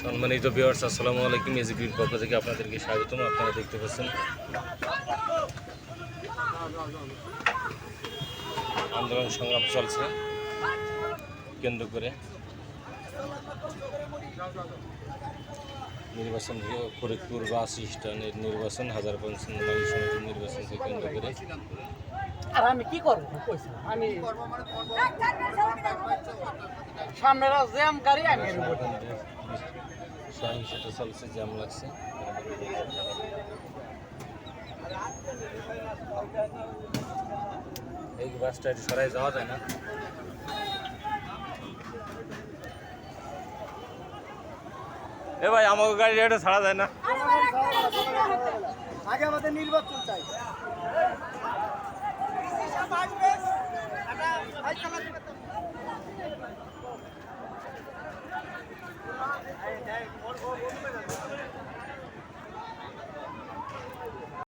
সম্মানিত ভিউয়ার্স আসসালামু আলাইকুম। এজিবির পক্ষ থেকে আপনাদেরকে স্বাগতম। আপনারা দেখতে পাচ্ছেন আন্দোলন সংগ্রাম চলছে কেন্দ্র করে। নির্বাচন ফরিদপুর বাস স্ট্যান্ডের নির্বাচন, হাজার নারী সমিতির নির্বাচনকে কেন্দ্র করে। আর আমি কি করব? আমি সামনের জ্যাম গাড়ি আমি। সহিংসতা চলছে জ্যাম লাগছে। এই বাসটা একটু সরাই যাওয়া যায় না। এ ভাই আমাকে গাড়ি এটা ছাড়া যায় না। আগে আমাদের নির্বাচন চাই।